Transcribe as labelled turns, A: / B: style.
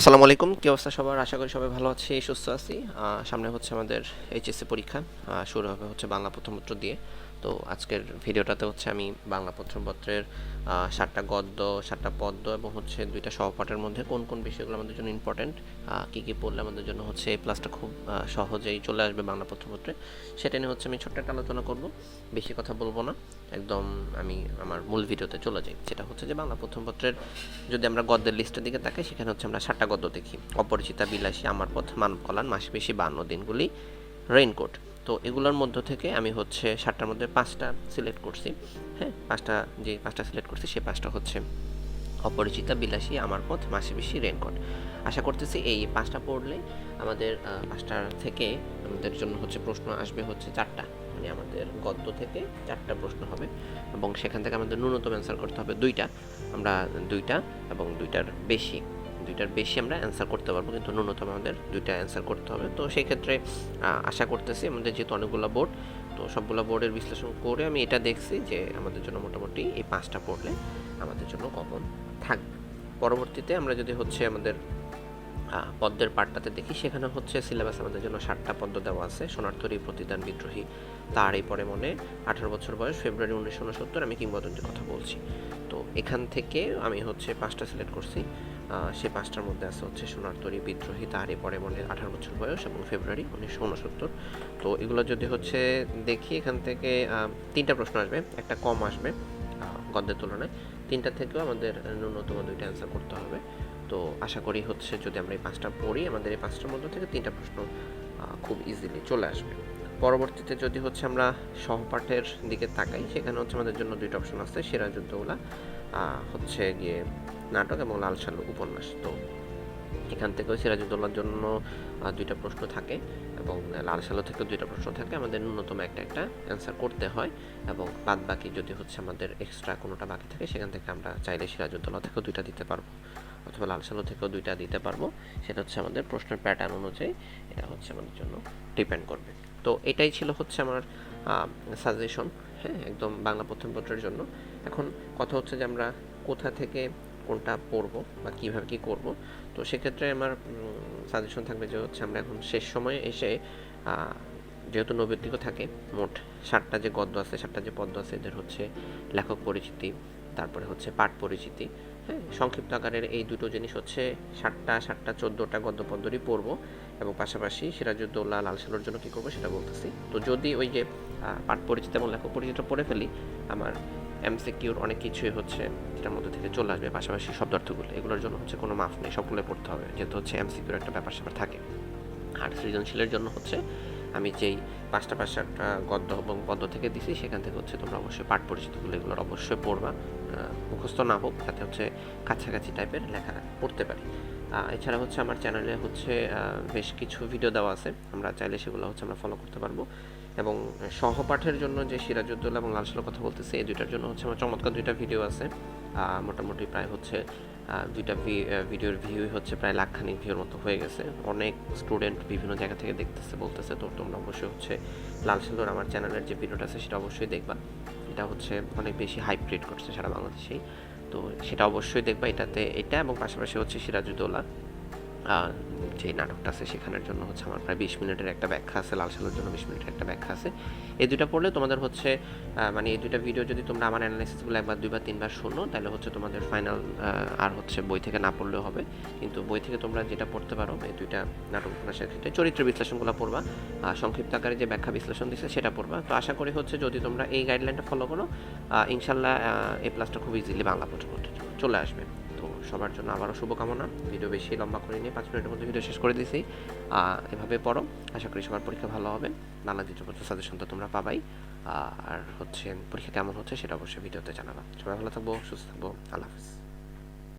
A: আসসালামু আলাইকুম, কি অবস্থা সবার? আশা করি সবাই ভালো আছে, সুস্থ আছি। সামনে হচ্ছে আমাদের এইচএসসি পরীক্ষা। শুরু হবে হচ্ছে বাংলা প্রথম উত্তর দিয়ে। তো আজকের ভিডিওটাতে হচ্ছে আমি বাংলা প্রথমপত্রের সাতটা গদ্য, সাতটা পদ্য এবং হচ্ছে দুইটা সহপাঠের মধ্যে কোন কোন বিষয়গুলো আমাদের জন্য ইম্পর্ট্যান্ট কী কী পড়লে আমাদের জন্য হচ্ছে এই প্লাসটা খুব সহজেই চলে আসবে বাংলা প্রথমপত্রে। সেটা নিয়ে হচ্ছে আমি ছোট্ট একটা আলোচনা করব, বেশি কথা বলব না, একদম আমি আমার মূল ভিডিওতে চলে যাই। সেটা হচ্ছে যে বাংলা প্রথমপত্রের যদি আমরা গদ্যের লিস্টের দিকে তাকাই, সেখানে হচ্ছে আমরা সাতটা গদ্য দেখি। অপরিচিতা, বিলাসী, আমার পথ, মানব কল্যাণ মাসে বেশি বান্ন দিনগুলি রেইনকোট তো এগুলোর মধ্য থেকে আমি হচ্ছে সাতটার মধ্যে পাঁচটা সিলেক্ট করছি। হ্যাঁ পাঁচটা, যে পাঁচটা সিলেক্ট করছি সে পাঁচটা হচ্ছে অপরিচিতা, বিলাসী, আমার পথ, মাসে বেশি রেনকোট আশা করতেছি এই পাঁচটা পড়লে আমাদের পাঁচটার থেকে আমাদের জন্য হচ্ছে প্রশ্ন আসবে হচ্ছে চারটা। মানে আমাদের গদ্য থেকে চারটা প্রশ্ন হবে এবং সেখান থেকে আমাদের ন্যূনতম অ্যান্সার করতে হবে দুইটা। আমরা দুইটা এবং দুইটার বেশি। দুইটার বেশি আমরা অ্যান্সার করতে পারব, কিন্তু ন্যূনতম আমাদের দুইটা অ্যান্সার করতে হবে। তো সেই ক্ষেত্রে আশা করতেছি আমাদের যেহেতু অনেকগুলো বোর্ড তো সবগুলো বোর্ডের বিশ্লেষণ করে আমি এটা দেখছি যে আমাদের জন্য মোটামুটি এই পাঁচটা পড়লে আমাদের জন্য কমন থাকবে। পরবর্তীতে আমরা যদি হচ্ছে আমাদের পদ্মের পাঠটাতে দেখি, সেখানে হচ্ছে সিলেবাস আমাদের জন্য ষাটটা পদ্ম দেওয়া আছে সোনার্থরী প্রতিদান, বিদ্রোহী, তার এই পরে মনে আঠারো বছর বয়স, ফেব্রুয়ারি উনিশশো উনসত্তর, আমি কিংবদন্তির কথা বলছি। তো এখান থেকে আমি হচ্ছে পাঁচটা সিলেক্ট করছি। সে পাঁচটার মধ্যে আছে হচ্ছে সোনার্তরী বিদ্রোহী তারই পরে মনে আঠারো বছর বয়স এবং ফেব্রুয়ারি উনিশশো উনসত্তর। তো এগুলো যদি হচ্ছে দেখি এখান থেকে তিনটা প্রশ্ন আসবে একটা কম আসবে গদ্যের তুলনায়। তিনটা থেকেও আমাদের ন্যূনতম দুইটা অ্যান্সার করতে হবে। তো আশা করি হচ্ছে যদি আমরা এই পাঁচটা পড়ি আমাদের এই পাঁচটার মধ্যে থেকে তিনটা প্রশ্ন খুব ইজিলি চলে আসবে। পরবর্তীতে যদি হচ্ছে আমরা সহপাঠের দিকে তাকাই সেখানে হচ্ছে আমাদের জন্য দুইটা অপশন আছে সিরাজউদ্দৌলা আহ, হচ্ছে গিয়ে নাটক এবং লাল সালু উপন্যাস। তো এখান থেকেও সিরাজউদ্দৌলার জন্য দুইটা প্রশ্ন থাকে এবং লাল সালু থেকেও দুইটা প্রশ্ন থাকে। আমাদের ন্যূনতম একটা একটা অ্যান্সার করতে হয় এবং বাদ বাকি যদি হচ্ছে আমাদের এক্সট্রা কোনোটা বাকি থাকে, সেখান থেকে আমরা চাইলে সিরাজউদ্দৌলা থেকেও দুইটা দিতে পারব অথবা লাল সালু থেকেও দুইটা দিতে পারব। সেটা হচ্ছে আমাদের প্রশ্নের প্যাটার্ন অনুযায়ী, এটা হচ্ছে আমাদের জন্য ডিপেন্ড করবে। তো এটাই ছিল হচ্ছে আমার সাজেশন হ্যাঁ একদম বাংলা প্রথম পত্রের জন্য। এখন কথা হচ্ছে যে আমরা কোথা থেকে কোনটা পড়ব বা কীভাবে কী করব। তো সেক্ষেত্রে আমার সাজেশন থাকবে যে হচ্ছে আমরা এখন শেষ সময়ে এসে যেহেতু নৈবেদিকও থাকে, মোট ষাটটা যে গদ্য আছে ষাটটা যে পদ্য আছে, এদের হচ্ছে লেখক পরিচিতি, তারপরে হচ্ছে পাঠ পরিচিতি হ্যাঁ সংক্ষিপ্ত আকারের এই দুটো জিনিস হচ্ছে ষাটটা ষাটটা চোদ্দোটা গদ্য পদ্যরই পড়ব এবং পাশাপাশি সিরাজউদ্দৌলা, লাল সালোর জন্য কী করব সেটা বলতেছি। তো যদি ওই যে পাঠ পরিচিত এবং লেখক পরিচিত পড়ে ফেলি, আমার এমসিকিউর অনেক কিছুই হচ্ছে এটার মধ্যে থেকে চলে আসবে, পাশাপাশি শব্দার্থগুলো এগুলোর জন্য হচ্ছে কোনো মাফ নেই সবগুলো পড়তে হবে। যেহেতু হচ্ছে এমসিকিউর একটা ব্যাপার স্যাপার থাকে। আর সৃজনশীলের জন্য হচ্ছে আমি যেই পাঁচটা পাঁচটা গদ্য এবং পদ্য থেকে দিছি, সেখান থেকে হচ্ছে তোমরা অবশ্যই পাঠ পরিচিতগুলো এগুলোর অবশ্যই পড়বা। মুখস্থ না হোক, যাতে হচ্ছে কাছাকাছি টাইপের লেখা পড়তে পারি। এছাড়া হচ্ছে আমার চ্যানেলে হচ্ছে বেশ কিছু ভিডিও দেওয়া আছে। আমরা চাইলে সেগুলো হচ্ছে আমরা ফলো করতে পারব। এবং সহপাঠের জন্য যে সিরাজউদ্দৌলা এবং লালসালের কথা বলতেছি এই দুইটার জন্য হচ্ছে আমার চমৎকার দুইটা ভিডিও আছে। মোটামুটি প্রায় হচ্ছে দুইটা ভিডিওর ভিউ হচ্ছে প্রায় লাখখানিক ভিউর মতো হয়ে গেছে। অনেক স্টুডেন্ট বিভিন্ন জায়গা থেকে দেখতেছে বলতেছে তো তোমরা অবশ্যই হচ্ছে লাল সালোর আমার চ্যানেলের যে ভিডিওটা আছে সেটা অবশ্যই দেখবা। এটা হচ্ছে অনেক বেশি হাইপ ক্রিয়েট করছে সারা বাংলাদেশেই। তো সেটা অবশ্যই দেখবা এটাতে এটা এবং পাশাপাশি হচ্ছে সিরাজউদ্দৌলা। আহ, যে নাটকটা আছে সেখানের জন্য হচ্ছে আমার প্রায় বিশ মিনিটের একটা ব্যাখ্যা আছে, লাল সালোর জন্য বিশ মিনিটের একটা ব্যাখ্যা আছে। এই দুইটা পড়লে তোমাদের হচ্ছে মানে এই দুইটা ভিডিও যদি তোমরা আমার অ্যানালাইসিসগুলো একবার দুইবার, তিনবার শোনো, তাহলে হচ্ছে তোমাদের ফাইনাল আর হচ্ছে বই থেকে না পড়লেও হবে। কিন্তু বই থেকে তোমরা যেটা পড়তে পারো, এই দুইটা নাটক উপন্যাসের ক্ষেত্রে চরিত্র বিশ্লেষণগুলো পড়বা সংক্ষিপ্ত আকারে যে ব্যাখ্যা বিশ্লেষণ দিচ্ছে সেটা পড়বা। তো আশা করি হচ্ছে যদি তোমরা এই গাইডলাইনটা ফলো করো ইনশাল্লাহ এ প্লাসটা খুব ইজিলি বাংলা পড়তে চলে আসবে। সবার জন্য আবারও শুভকামনা। ভিডিও বেশি লম্বা করে নিয়ে পাঁচ মিনিটের মধ্যে ভিডিও শেষ করে দিয়েছি এভাবে পড়ো, আশা করি সবার পরীক্ষা ভালো হবে। বাংলা দ্বিতীয় সাজেশন তো তোমরা পাবাই। আর হচ্ছে পরীক্ষা কেমন হচ্ছে সেটা অবশ্যই ভিডিওতে জানাবা। সবাই ভালো থাকব, সুস্থ থাকব, আল্লাহ হাফিজ।